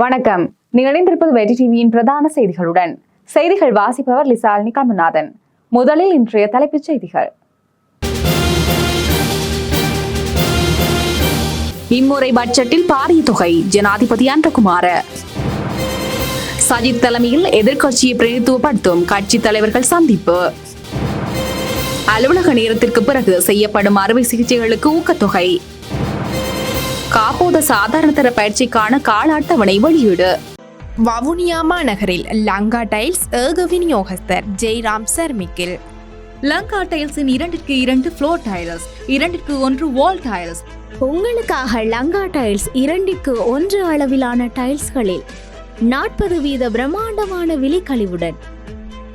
வணக்கம். நீங்கள் இணைந்திருப்பது வெற்றி டிவியின் பிரதான செய்திகளுடன். செய்திகள் வாசிப்பவர் லிசாலினி கமநாதன் முதலில் இன்றைய தலைப்புச் செய்திகள். இம்முறை பட்ஜெட்டில் பாரிய தொகை ஜனாதிபதி அன்றகுமார. சஜித் தலைமையில் எதிர்க்கட்சியை பிரதித்துவப்படுத்தும் கட்சித் தலைவர்கள் சந்திப்பு. அலுவலக நேரத்திற்கு பிறகு செய்யப்படும் அறுவை சிகிச்சைகளுக்கு ஊக்கத்தொகை. காப்போத சாதாரண தர பயிற்சிக்கான கால அட்டவணை வெளியீடு. வவுனியா மாநகரில் லங்கா டைல்ஸ் ஏக விநியோகஸ்தர் ஜெய்ராம் சர்மிக்கில். லங்கா டைல்ஸின் இரண்டிற்கு இரண்டு ஃப்ளோர் டைல்ஸ் இரண்டிற்கு ஒன்று வால் டைல்ஸ் உங்களுக்காக லங்கா டைல்ஸ் இரண்டிற்கு ஒன்று அளவிலான டைல்ஸ்களில் நாற்பது வீத பிரம்மாண்டமான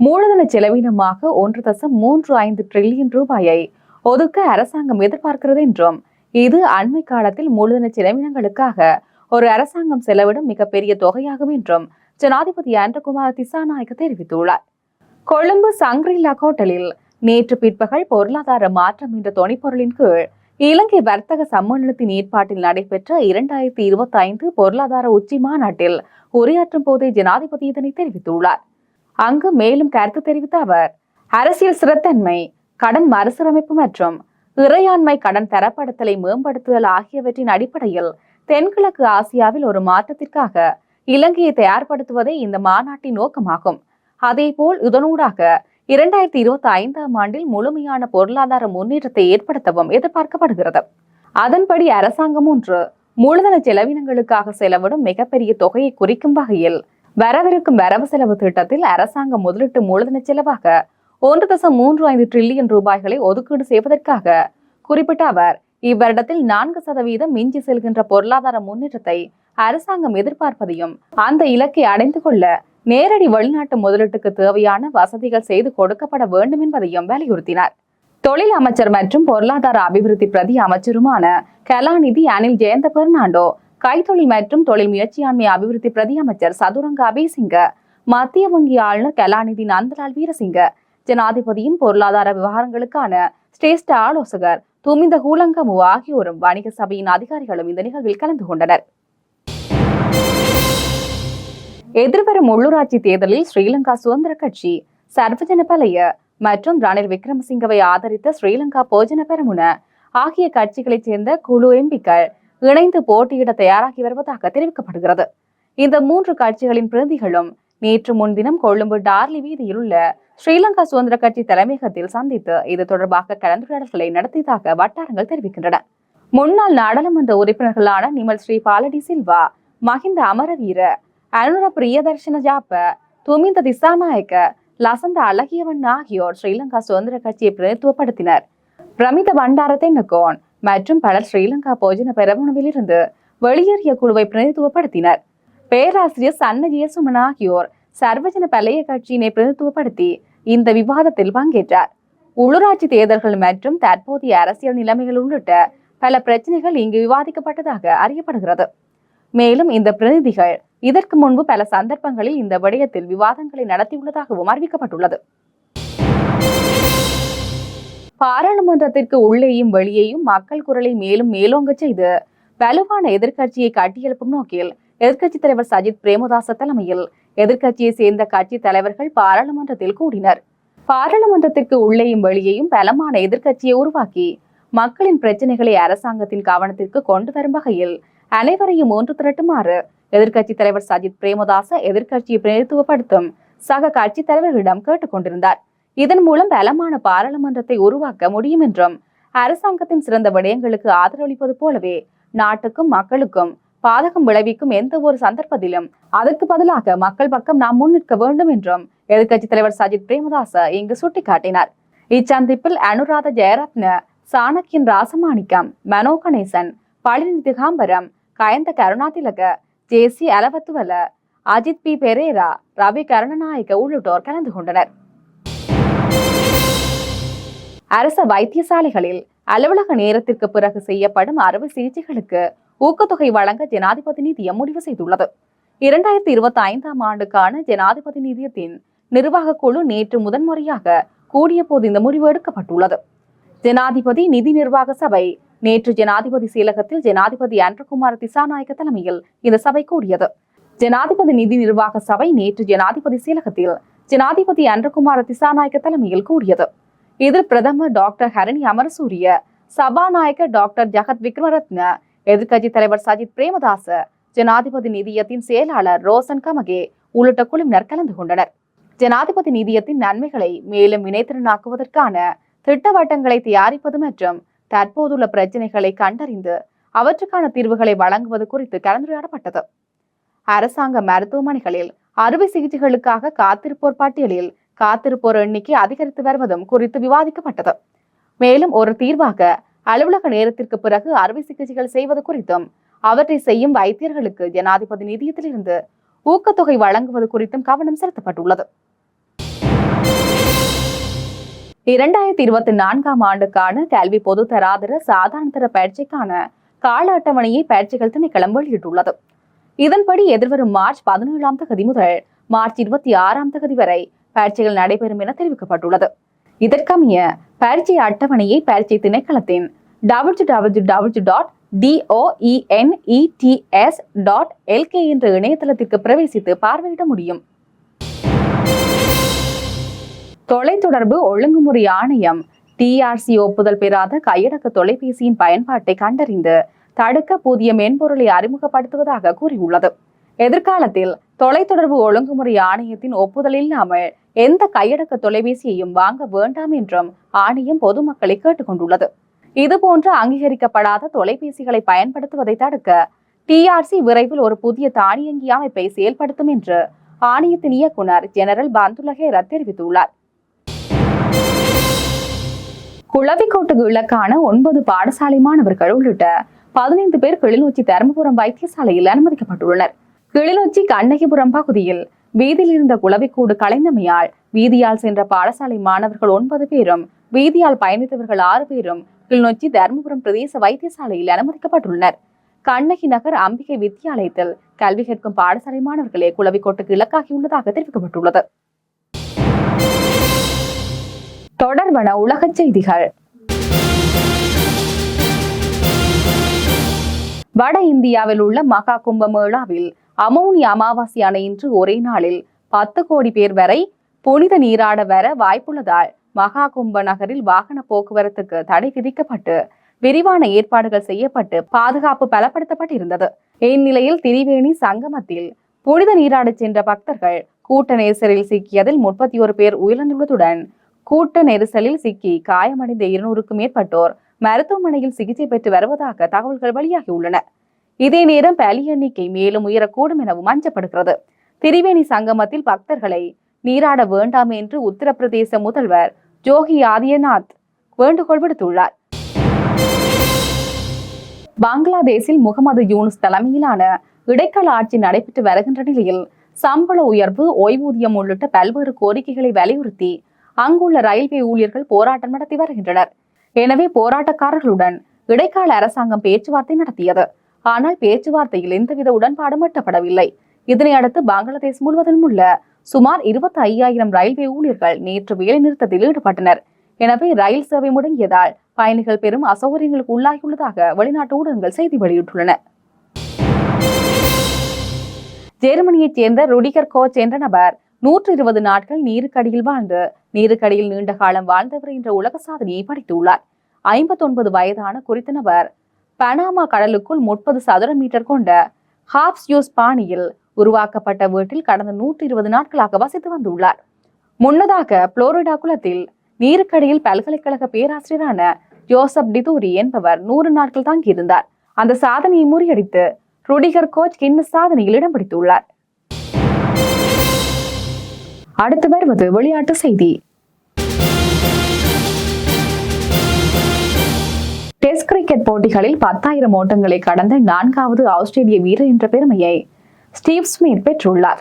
மூலதன செலவினமாக ஒன்று தசம் மூன்று ஐந்து டிரில்லியன் ரூபாயை ஒதுக்க அரசாங்கம் எதிர்பார்க்கிறது என்றும் இது அண்மை காலத்தில் மூலதன செலவினங்களுக்காக ஒரு அரசாங்கம் செலவிடும் மிகப்பெரிய தொகையாகும் என்றும் ஜனாதிபதி ஆண்டகுமார் திசாநாயக்க தெரிவித்துள்ளார். கொழும்பு சங்க்ரில்லா ஹோட்டலில் நேற்று பிற்பகல் பொருளாதார மாற்றம் என்ற தொனிப்பொருளின் கீழ் இலங்கை வர்த்தக சம்மேளனத்தின் ஏற்பாட்டில் நடைபெற்ற இரண்டாயிரத்தி இருபத்தி ஐந்து பொருளாதார உச்சி மாநாட்டில் உரையாற்றும் போதே ஜனாதிபதி இதனை தெரிவித்துள்ளார். அங்கு மேலும் கருத்து தெரிவித்த அவர் அரசியல் ஸ்திரத்தன்மை கடன் மறுசீரமைப்பு மற்றும் இறையாண்மை கடன் தரப்படுத்தலை மேம்படுத்துதல் ஆகியவற்றின் அடிப்படையில் தென்கிழக்கு ஆசியாவில் ஒரு மாற்றத்திற்காக இலங்கையை தயார்படுத்துவதே இந்த மாநாட்டின் நோக்கமாகும். அதேபோல் இதனூடாக இரண்டாயிரத்தி இருபத்தி ஐந்தாம் ஆண்டில் முழுமையான பொருளாதார முன்னேற்றத்தை ஏற்படுத்தவும் எதிர்பார்க்கப்படுகிறது. அதன்படி அரசாங்கம் ஒன்று மூலதன செலவினங்களுக்காக செலவிடும் மிகப்பெரிய தொகையை குறிக்கும் வகையில் வரவிருக்கும் வரவு செலவு திட்டத்தில் அரசாங்கம் முதலீட்டு மூலதன செலவாக ஒன்று தசம் மூன்று ஐந்து டிரில்லியன் ரூபாய்களை ஒதுக்கீடு செய்வதற்காக குறிப்பிட்ட அவர் இவ்வருடத்தில் நான்கு சதவீதம் மிஞ்சி செல்கின்ற பொருளாதார முன்னேற்றத்தை அரசாங்கம் எதிர்பார்ப்பதையும் அந்த இலக்கை அடைந்து கொள்ள நேரடி வெளிநாட்டு முதலீட்டுக்கு தேவையான வசதிகள் செய்து கொடுக்கப்பட வேண்டும் என்பதையும் வலியுறுத்தினார். தொழில் அமைச்சர் மற்றும் பொருளாதார அபிவிருத்தி பிரதி அமைச்சருமான கலாநிதி அனில் ஜெயந்த பெர்னாண்டோ கைத்தொழில் மற்றும் தொழில் முயற்சியாண்மை அபிவிருத்தி பிரதி அமைச்சர் சதுரங்க அபேசிங்க மத்திய வங்கி ஆளுநர் கலாநிதி நந்தலால் வீரசிங்க ஜனாதிபதியின் பொருளாதார விவகாரங்களுக்கான ஸ்ரேஷ்ட ஆலோசகர் துமிந்த ஹூலங்கமு ஆகியோரும் வணிக சபையின் அதிகாரிகளும் இந்த நிகழ்வில் கலந்து கொண்டனர். எதிர்வரும் உள்ளூராட்சி தேர்தலில் ஸ்ரீலங்கா சுதந்திர கட்சி சர்வஜன பலைய மற்றும் ரணில் விக்ரமசிங்கவை ஆதரித்த ஸ்ரீலங்கா போஜன பெருமுன ஆகிய கட்சிகளைச் சேர்ந்த குழு எம்பிக்கள் இணைந்து போட்டியிட தயாராகி வருவதாக தெரிவிக்கப்படுகிறது. இந்த மூன்று கட்சிகளின் பிரதிகளும் நேற்று முன்தினம் கொழும்பு டார்லி வீதியில் உள்ள ஸ்ரீலங்கா சுதந்திர கட்சி தலைமையகத்தில் சந்தித்து இது தொடர்பாக கலந்துரையாடல்களை நடத்தியதாக வட்டாரங்கள் தெரிவிக்கின்றன. முன்னாள் நாடாளுமன்ற உறுப்பினர்களான நிமல் ஸ்ரீ பாலடி சில்வா மஹிந்த அமரவீர அனுர பிரியதர்ஷன ஜாப்ப துமிந்த திசாநாயக்க லசந்த அழகியவன் ஆகியோர் ஸ்ரீலங்கா சுதந்திர கட்சியை பிரதித்துவப்படுத்தினர். பிரமித பண்டாரத்தை நகோன் மற்றும் பலர் ஸ்ரீலங்கா போஜன பெரமுனவிலிருந்து வெளியேறிய குழுவை பிரதித்துவப்படுத்தினர் பேராசிரியர் சன்ன சுமன் ஆகியோர் சர்வஜன பழைய கட்சியினை பிரதித்துவப்படுத்தி இந்த விவாதத்தில் பங்கேற்றார். உள்ளூராட்சி தேர்தல்கள் மற்றும் தற்போதைய அரசியல் நிலைமைகள் உள்ளிட்ட பல பிரச்சனைகள் இங்கு விவாதிக்கப்பட்டதாக அறியப்படுகிறது. மேலும் இந்த பிரதிநிதிகள் இதற்கு முன்பு பல சந்தர்ப்பங்களில் இந்த விடயத்தில் விவாதங்களை நடத்தியுள்ளதாகவும் அறிவிக்கப்பட்டுள்ளது. பாராளுமன்றத்திற்கு உள்ளேயும் வெளியேயும் மக்கள் குரலை மேலும் மேலோங்க செய்து வலுவான எதிர்க்கட்சியை கட்டியெழுப்பும் நோக்கில் எதிர்க்கட்சித் தலைவர் சஜித் பிரேமதாச தலைமையில் எதிர்க்கட்சியை சேர்ந்த கட்சி தலைவர்கள் பாராளுமன்றத்தில் கூடினர். பாராளுமன்றத்திற்கு உள்ளேயும் வெளியேயும் பலமான எதிர்க்கட்சியை உருவாக்கி மக்களின் பிரச்சனைகளை அரசாங்கத்தின் கவனத்திற்கு கொண்டு வரும் வகையில் அனைவரையும் ஒன்று திரட்டுமாறு எதிர்க்கட்சி தலைவர் சஜித் பிரேமதாச எதிர்க்கட்சியை பிரதித்துவப்படுத்தும் சக கட்சித் தலைவர்களிடம் கேட்டுக்கொண்டிருந்தார் இதன் மூலம் பலமான பாராளுமன்றத்தை உருவாக்க முடியும் என்றும் அரசாங்கத்தின் சிறந்த விடயங்களுக்கு ஆதரவளிப்பது போலவே நாட்டுக்கும் மக்களுக்கும் பாதகம் விளைவிக்கும் எந்த ஒரு சந்தர்ப்பத்திலும் அதற்கு பதிலாக மக்கள் பக்கம் நாம் முன்னிற்க வேண்டும் என்றும் எதிர்க்கட்சித் தலைவர் சஜித் பிரேமதாச இங்கு சுட்டிக்காட்டினார். இச்சந்திப்பில் அனுராத ஜெயரத்ன சாணக்கியன் ராசமாணிக்கம் மனோ கணேசன் பழனி திகாம்பரம் கயந்த கருணாதிலக ஜேசி அலவத்துவல அஜித் பி. பெரேரா ரவி கருணநாயக்க உள்ளிட்டோர் கலந்து கொண்டனர். அரச வைத்தியசாலைகளில் அலுவலக நேரத்திற்கு பிறகு செய்யப்படும் அறுவை சிகிச்சைகளுக்கு ஊக்கத்தொகை வழங்க ஜனாதிபதி நிதியம் முடிவு செய்துள்ளது. இரண்டாயிரத்தி இருபத்தி ஐந்தாம் ஆண்டுக்கான ஜனாதிபதி நிதியத்தின் நிர்வாக குழு நேற்று முதன்முறையாக கூடிய போது இந்த முடிவு எடுக்கப்பட்டுள்ளது. ஜனாதிபதி நிதி நிர்வாக சபை நேற்று ஜனாதிபதி செயலகத்தில் ஜனாதிபதி அன்றகுமார் திசாநாயக்க தலைமையில் இந்த சபை கூடியது. ஜனாதிபதி நிதி நிர்வாக சபை நேற்று ஜனாதிபதி செயலகத்தில் ஜனாதிபதி அன்றகுமார திசாநாயக்க தலைமையில் கூடியது. இதில் பிரதமர் டாக்டர் ஹரணி அமரசூரிய சபாநாயகர் டாக்டர் ஜகத் விக்ரமரத்ன எதிர்க்கட்சி தலைவர் சஜித் பிரேமதாச ஜனாதிபதி நிதியத்தின் செயலாளர் ரோசன் கமகே உள்ளிட்ட குழுவினர் கலந்து கொண்டனர். ஜனாதிபதி நிதியத்தின் நன்மைகளை மேலும் இணைத்திறனாக்குவதற்கான திட்டவட்டங்களை தயாரிப்பது மற்றும் தற்போதுள்ள பிரச்சனைகளை கண்டறிந்து அவற்றுக்கான தீர்வுகளை வழங்குவது குறித்து கலந்துரையாடப்பட்டது. அரசாங்க மருத்துவமனைகளில் அறுவை சிகிச்சைகளுக்காக காத்திருப்போர் பட்டியலில் காத்திருப்போர் எண்ணிக்கை அதிகரித்து வருவதும் குறித்து விவாதிக்கப்பட்டது. மேலும் ஒரு தீர்வாக அலுவலக நேரத்திற்கு பிறகு அறுவை சிகிச்சைகள் செய்வது குறித்தும் அவற்றை செய்யும் வைத்தியர்களுக்கு ஜனாதிபதி நிதியத்திலிருந்து ஊக்கத்தொகை வழங்குவது குறித்தும் கவனம் செலுத்தப்பட்டுள்ளது. இரண்டாயிரத்தி இருபத்தி நான்காம் ஆண்டுக்கான கல்வி பொது தராதர சாதாரண தர பயிற்சிக்கான கால அட்டவணையை பயிற்சிகள் திணைக்களம் வெளியிட்டுள்ளது. இதன்படி எதிர்வரும் மார்ச் பதினேழாம் தேதி முதல் மார்ச் இருபத்தி ஆறாம் தேதி வரை பயிற்சிகள் நடைபெறும் என தெரிவிக்கப்பட்டுள்ளது. இதற்கமைய பயிற்சி அட்டவணையை பயிற்சி திணைக்களத்தின் W W W dot DOENETS dot LK என்ற இணையதளத்திற்கு பிரவேசித்து பார்வையிட முடியும். தொலைத்தொடர்பு ஒழுங்குமுறை ஆணையம் டிஆர்சி ஒப்புதல் பெறாத கையடக்க தொலைபேசியின் பயன்பாட்டை கண்டறிந்து தடுக்க புதிய மென்பொருளை அறிமுகப்படுத்துவதாக கூறியுள்ளது. எதிர்காலத்தில் தொலைத்தொடர்பு ஒழுங்குமுறை ஆணையத்தின் ஒப்புதல் இல்லாமல் எந்த கையடக்க தொலைபேசியையும் வாங்க வேண்டாம் என்றும் ஆணையம் பொதுமக்களை கேட்டுக்கொண்டுள்ளது. இதுபோன்ற அங்கீகரிக்கப்படாத தொலைபேசிகளை பயன்படுத்துவதை தடுக்க டிஆர்சி விரைவில் ஒரு புதிய தானியங்கி அமைப்பை செயல்படுத்தும் என்று ஆணையத்தின் இயக்குனர் ஜெனரல் பந்துலகேர தெரிவித்துள்ளார். குளவிக்கோட்டுக்கு இலக்கான ஒன்பது பாடசாலை மாணவர்கள் உள்ளிட்ட பதினைந்து பேர் கிளிநொச்சி தருமபுரம் வைத்தியசாலையில் அனுமதிக்கப்பட்டுள்ளனர். கிளிநொச்சி கண்ணகிபுரம் பகுதியில் வீதியில் இருந்த குளவிக்கூடு கலைந்தமையால் வீதியால் சென்ற பாடசாலை மாணவர்கள் ஒன்பது பேரும் வீதியால் பயணித்தவர்கள் ஆறு பேரும் கிளிநொச்சி தருமபுரம் பிரதேச வைத்தியசாலையில் அனுமதிக்கப்பட்டுள்ளனர். கண்ணகி நகர் அம்பிகை வித்தியாலயத்தில் கல்வி கேட்கும் பாடசாலை மாணவர்களே குளவிக்கோட்டுக்கு இலக்காகியுள்ளதாக தெரிவிக்கப்பட்டுள்ளது. தொடர்வன உலக செய்திகள். வட இந்தியாவில் உள்ள மகா கும்பமேளாவில் அமௌனி அமாவாசையான இன்று ஒரே நாளில் பத்து கோடி பேர் வரை புனித நீராட வர வாய்ப்புள்ளதால் மகா கும்ப நகரில் வாகன போக்குவரத்துக்கு தடை விதிக்கப்பட்டு விரிவான ஏற்பாடுகள் செய்யப்பட்டு பாதுகாப்பு பலப்படுத்தப்பட்டிருந்தது. இந்நிலையில் திரிவேணி சங்கமத்தில் புனித நீராடச் சென்ற பக்தர்கள் கூட்ட நெரிசலில் சிக்கியதில் முப்பத்தி ஒரு பேர் உயிரிழந்துள்ளதுடன் கூட்ட நெரிசலில் சிக்கி காயமடைந்த இருநூறுக்கும் மேற்பட்டோர் மருத்துவமனையில் சிகிச்சை பெற்று வருவதாக தகவல்கள் வெளியாகியுள்ளன. இதே நேரம் பலி எண்ணிக்கை மேலும் உயரக்கூடும் எனவும் அஞ்சப்படுகிறது. திரிவேணி சங்கமத்தில் பக்தர்களை நீராட வேண்டாம் என்று உத்தரப்பிரதேச முதல்வர் ஜோகி ஆதியநாத் வேண்டுகோள் விடுத்துள்ளார். பங்களாதேஷில் முகமது யூனுஸ் தலைமையிலான இடைக்கால ஆட்சி நடைபெற்று வருகின்ற நிலையில் சம்பள உயர்வு ஓய்வூதியம் உள்ளிட்ட பல்வேறு கோரிக்கைகளை வலியுறுத்தி அங்குள்ள ரயில்வே ஊழியர்கள் போராட்டம் நடத்தி வருகின்றனர். எனவே போராட்டக்காரர்களுடன் இடைக்கால அரசாங்கம் பேச்சுவார்த்தை நடத்தியது. ஆனால் பேச்சுவார்த்தையில் எந்தவித உடன்பாடும் எட்டப்படவில்லை. இதனை அடுத்து பங்களாதேஷ் முழுவதும் உள்ள சுமார் இருபத்தி ஐயாயிரம் ரயில்வே ஊழியர்கள் நேற்று வேலைநிறுத்தத்தில் ஈடுபட்டனர். எனவே ரயில் சேவை முடங்கியதால் பயணிகள் பெரும் அசௌகரியங்களுக்கு உள்ளாகியுள்ளதாக வெளிநாட்டு ஊடகங்கள் செய்தி வெளியிட்டுள்ளன. ஜெர்மனியைச் சேர்ந்த ருடிகர் கோச் என்ற நபர் நூற்று இருபது நாட்கள் நீருக்கடியில் வாழ்ந்து நீருக்கடியில் நீண்ட காலம் வாழ்ந்தவர் என்ற உலக சாதனையை படைத்துள்ளார். ஐம்பத்தொன்பது வயதான குறித்த நபர் பனாமா கடலுக்குள் முப்பது சதுர மீட்டர் கொண்ட ஹாப்ஸ்யூஸ் பாணியில் உருவாக்கப்பட்ட வீட்டில் கடந்த நூற்றி இருபது நாட்களாக வசித்து வந்துள்ளார். முன்னதாக புளோரிடா குளத்தில் நீருக்கடியில் பல்கலைக்கழக பேராசிரியரான ஜோசப் டிதூரி என்பவர் நூறு நாட்கள் தங்கியிருந்தார். அந்த சாதனையை முறியடித்து ருடிகர் கோச் கின்னஸ் சாதனையில் இடம் பிடித்துள்ளார். அடுத்து வருவது விளையாட்டு செய்தி. போட்டிகளில் பத்தாயிரம் ஓட்டங்களை கடந்த நான்காவது ஆஸ்திரேலிய வீரர் என்ற பெருமையை ஸ்டீவ் ஸ்மித் பெற்றுள்ளார்.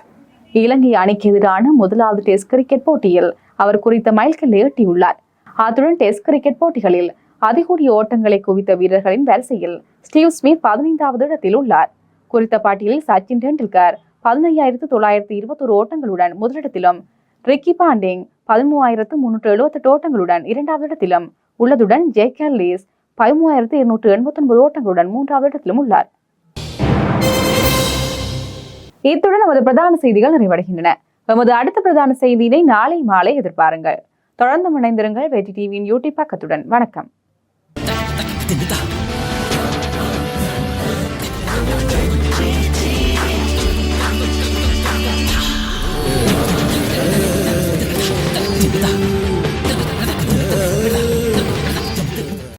இலங்கை அணிக்கு எதிரான முதலாவது டெஸ்ட் கிரிக்கெட் போட்டியில் அவர் குறித்த மைல்கல்லை எட்டியுள்ளார் அத்துடன் டெஸ்ட் கிரிக்கெட் போட்டிகளில் அதிகூடிய ஓட்டங்களை குவித்த வீரர்களின் வரிசையில் ஸ்டீவ் ஸ்மித் பதினைந்தாவது இடத்தில் உள்ளார். குறித்த பட்டியலில் சச்சின் டெண்டுல்கர் பதினையாயிரத்து தொள்ளாயிரத்து இருபத்தொரு ஓட்டங்களுடன் முதலிடத்திலும் ரிக்கி பாண்டிங் பதிமூவாயிரத்து முன்னூற்று எழுபத்தெட்டு ஓட்டங்களுடன் இரண்டாவது இடத்திலும் உள்ளதுடன் ஜே லீஸ் பதிமூவாயிரத்து இருநூற்று எண்பத்தொன்பது ஓட்டங்களுடன் மூன்றாவது இடத்திலும் உள்ளார். இத்துடன் நமது பிரதான செய்திகள் நிறைவடைகின்றன. நமது அடுத்த பிரதான செய்தியினை நாளை மாலை எதிர்பாருங்கள். தொடர்ந்து இணைந்திருங்கள் வெற்றி டிவியின் யூடியூப் பக்கத்துடன். வணக்கம். Yeah.